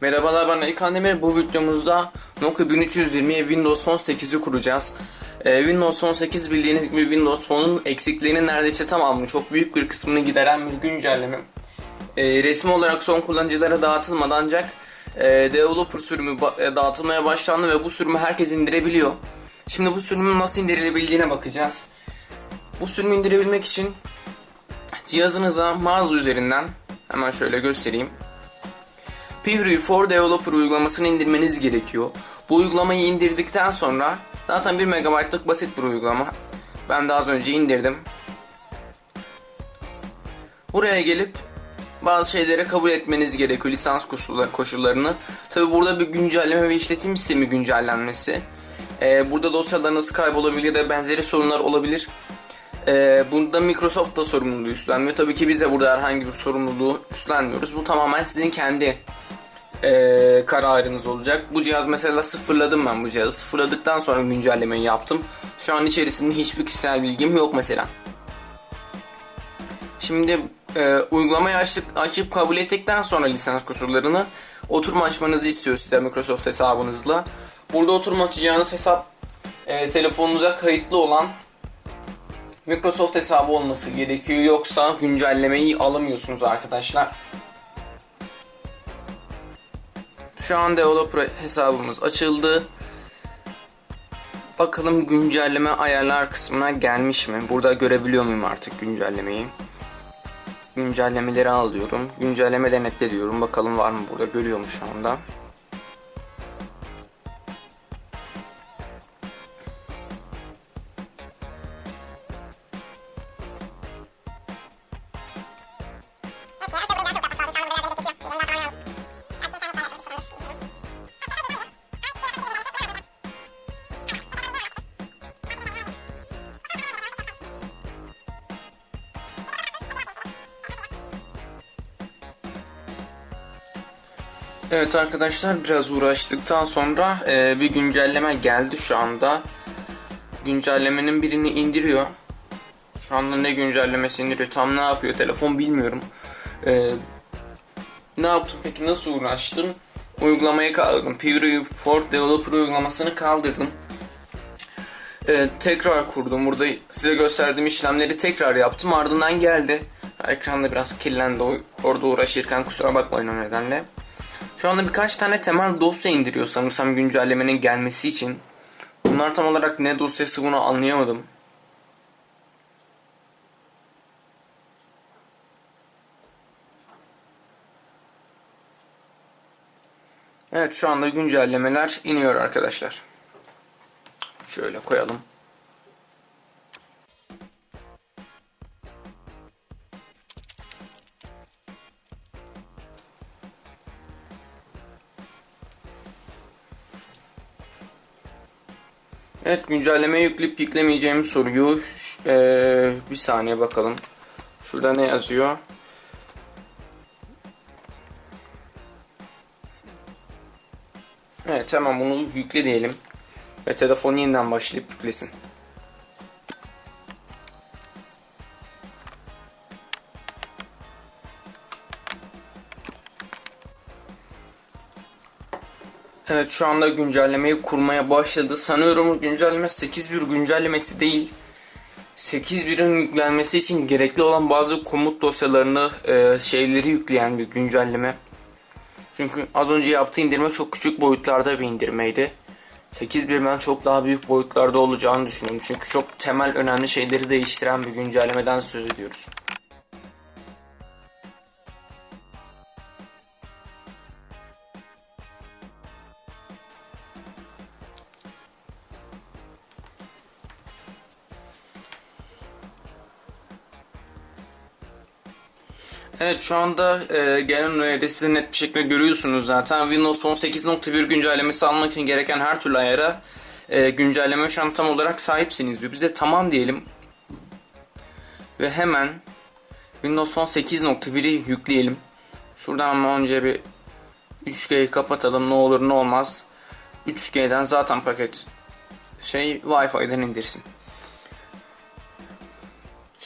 Merhabalar ben İlkan Demir. Bu videomuzda Nokia 1320'ye Windows Phone 8'i kuracağız. Ee, Windows Phone 8 bildiğiniz gibi Windows Phone'un eksiklerinin neredeyse tamamını, çok büyük bir kısmını gideren bir güncelleme. Ee, resmi olarak son kullanıcılara dağıtılmadı ancak e, developer sürümü e, dağıtılmaya başlandı ve bu sürümü herkes indirebiliyor. Şimdi bu sürümün nasıl indirilebildiğine bakacağız. Bu sürümü indirebilmek için cihazınıza mağaza üzerinden hemen şöyle göstereyim. Preview for Developer uygulamasını indirmeniz gerekiyor. Bu uygulamayı indirdikten sonra zaten 1 MB'lık basit bir uygulama. Ben de az önce indirdim. Buraya gelip bazı şeylere kabul etmeniz gerekiyor lisans koşullar- koşullarını. Tabi burada bir güncelleme ve işletim sistemi güncellenmesi. Ee, burada dosyalarınız kaybolabilir de benzeri sorunlar olabilir. Ee, bunda Microsoft da sorumluluğu üstlenmiyor. Tabii ki biz de burada herhangi bir sorumluluğu üstlenmiyoruz. Bu tamamen sizin kendi ee, kararınız olacak. Bu cihaz mesela sıfırladım ben bu cihazı. Sıfırladıktan sonra güncellemeyi yaptım. Şu an içerisinde hiçbir kişisel bilgim yok mesela. Şimdi e, uygulamayı açtık, açıp kabul ettikten sonra lisans koşullarını oturma açmanızı istiyor size Microsoft hesabınızla. Burada oturma açacağınız hesap e, telefonunuza kayıtlı olan Microsoft hesabı olması gerekiyor yoksa güncellemeyi alamıyorsunuz arkadaşlar. Şu an developer hesabımız açıldı. Bakalım güncelleme ayarlar kısmına gelmiş mi? Burada görebiliyor muyum artık güncellemeyi? Güncellemeleri al diyorum. Güncelleme denetle diyorum. Bakalım var mı burada? Görüyor mu şu anda? Evet arkadaşlar biraz uğraştıktan sonra e, bir güncelleme geldi şu anda. Güncellemenin birini indiriyor. Şu anda ne güncellemesi indiriyor tam ne yapıyor telefon bilmiyorum. E, ne yaptım peki nasıl uğraştım? Uygulamayı kaldırdım. Preview for Developer uygulamasını kaldırdım. E, tekrar kurdum. Burada size gösterdiğim işlemleri tekrar yaptım. Ardından geldi. Ekranda biraz kirlendi. Orada uğraşırken kusura bakmayın o nedenle. Şu anda birkaç tane temel dosya indiriyor sanırsam güncellemenin gelmesi için. Bunlar tam olarak ne dosyası bunu anlayamadım. Evet şu anda güncellemeler iniyor arkadaşlar. Şöyle koyalım. Evet güncelleme yükleyip yüklemeyeceğimi soruyor. Ş- eee, bir saniye bakalım. Şurada ne yazıyor? Evet tamam bunu yükle diyelim. Ve telefon yeniden başlayıp yüklesin. Evet şu anda güncellemeyi kurmaya başladı. Sanıyorum güncelleme 8.1 güncellemesi değil. 8.1'in yüklenmesi için gerekli olan bazı komut dosyalarını e, şeyleri yükleyen bir güncelleme. Çünkü az önce yaptığı indirme çok küçük boyutlarda bir indirmeydi. 8.1 ben çok daha büyük boyutlarda olacağını düşünüyorum. Çünkü çok temel önemli şeyleri değiştiren bir güncellemeden söz ediyoruz. Evet şu anda e, gelen uyarıda siz de net bir şekilde görüyorsunuz zaten. Windows 18.1 güncellemesi almak için gereken her türlü ayara e, güncelleme şu an tam olarak sahipsiniz diyor. Biz de tamam diyelim. Ve hemen Windows Phone 8.1'i yükleyelim. Şuradan ama önce bir 3G'yi kapatalım ne olur ne olmaz. 3G'den zaten paket şey Wi-Fi'den indirsin.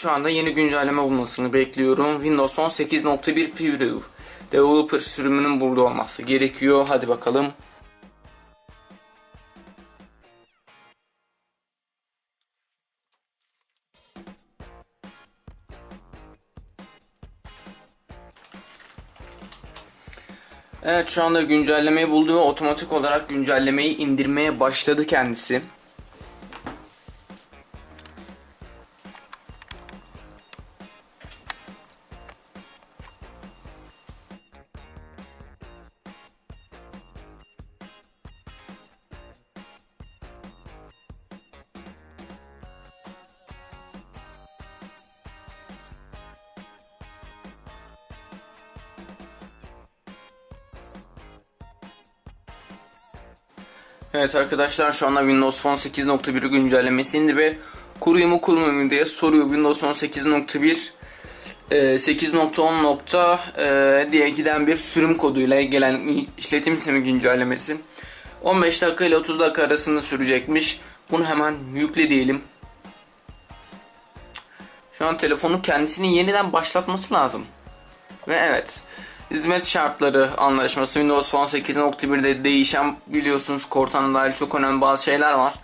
Şu anda yeni güncelleme bulmasını bekliyorum. Windows 10 8.1 Preview. developer sürümünün burada olması gerekiyor. Hadi bakalım. Evet şu anda güncellemeyi buldu ve otomatik olarak güncellemeyi indirmeye başladı kendisi. Evet arkadaşlar şu anda Windows Phone 8.1 güncellemesi indi ve kuruyor mu kurmuyor mu diye soruyor Windows Phone 8.1 e, 8.10 nokta e, diye giden bir sürüm koduyla gelen işletim sistemi güncellemesi 15 dakika ile 30 dakika arasında sürecekmiş. Bunu hemen yükle diyelim. Şu an telefonu kendisini yeniden başlatması lazım. Ve evet. Hizmet şartları anlaşması Windows Phone 8.1'de değişen biliyorsunuz Cortana dahil çok önemli bazı şeyler var.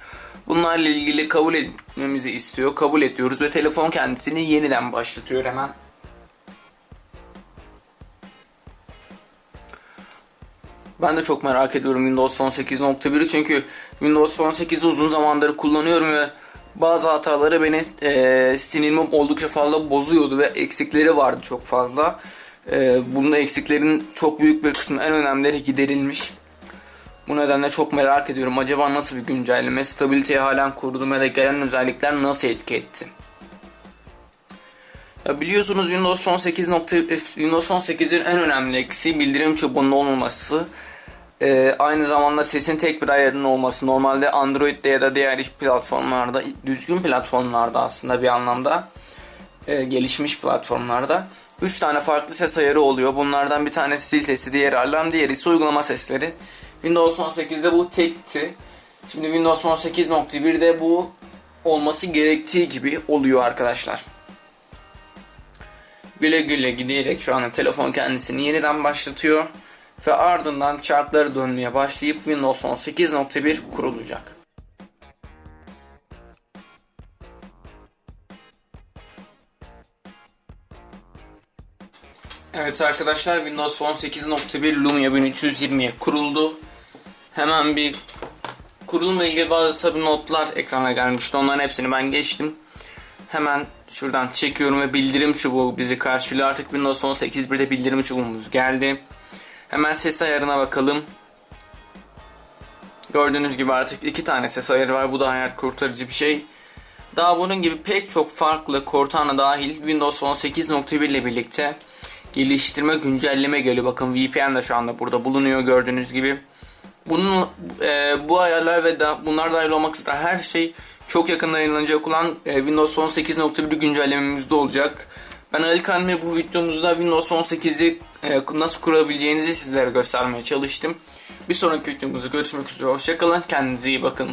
Bunlarla ilgili kabul etmemizi istiyor. Kabul ediyoruz ve telefon kendisini yeniden başlatıyor hemen. Ben de çok merak ediyorum Windows Phone 8.1'i çünkü Windows Phone 8'i uzun zamandır kullanıyorum ve bazı hataları beni e, sinirimi oldukça fazla bozuyordu ve eksikleri vardı çok fazla. E, bunun eksiklerin çok büyük bir kısmı en önemlileri giderilmiş. Bu nedenle çok merak ediyorum. Acaba nasıl bir güncelleme? Stabiliteyi halen korudu mu ya da gelen özellikler nasıl etki etti? Ya biliyorsunuz Windows Phone 8. Windows Phone 8'in en önemli eksiği bildirim çubuğunun olmaması. Ee, aynı zamanda sesin tek bir ayarının olması. Normalde Android'de ya da diğer iş platformlarda, düzgün platformlarda aslında bir anlamda e, gelişmiş platformlarda 3 tane farklı ses ayarı oluyor. Bunlardan bir tanesi zil sesi, diğeri alarm, diğeri ise uygulama sesleri. Windows 18'de bu tekti. Şimdi Windows 18.1'de bu olması gerektiği gibi oluyor arkadaşlar. Güle güle giderek şu anda telefon kendisini yeniden başlatıyor ve ardından chartları dönmeye başlayıp Windows 18.1 kurulacak. Evet arkadaşlar Windows Phone 8.1 Lumia 1320'ye kuruldu. Hemen bir kurulumla ilgili bazı tabi notlar ekrana gelmişti. Onların hepsini ben geçtim. Hemen şuradan çekiyorum ve bildirim çubuğu bizi karşılıyor. Artık Windows Phone 8.1'de bildirim çubuğumuz geldi. Hemen ses ayarına bakalım. Gördüğünüz gibi artık iki tane ses ayarı var. Bu da hayat kurtarıcı bir şey. Daha bunun gibi pek çok farklı Cortana dahil Windows Phone 8.1 ile birlikte geliştirme güncelleme geliyor. Bakın VPN de şu anda burada bulunuyor gördüğünüz gibi. Bunun e, bu ayarlar ve da, bunlar dahil olmak üzere her şey çok yakında yayınlanacak olan e, Windows Phone 8.1 güncellememizde olacak. Ben Ali Kalmi bu videomuzda Windows Phone 8'i e, nasıl kurabileceğinizi sizlere göstermeye çalıştım. Bir sonraki videomuzda görüşmek üzere. Hoşçakalın. Kendinize iyi bakın.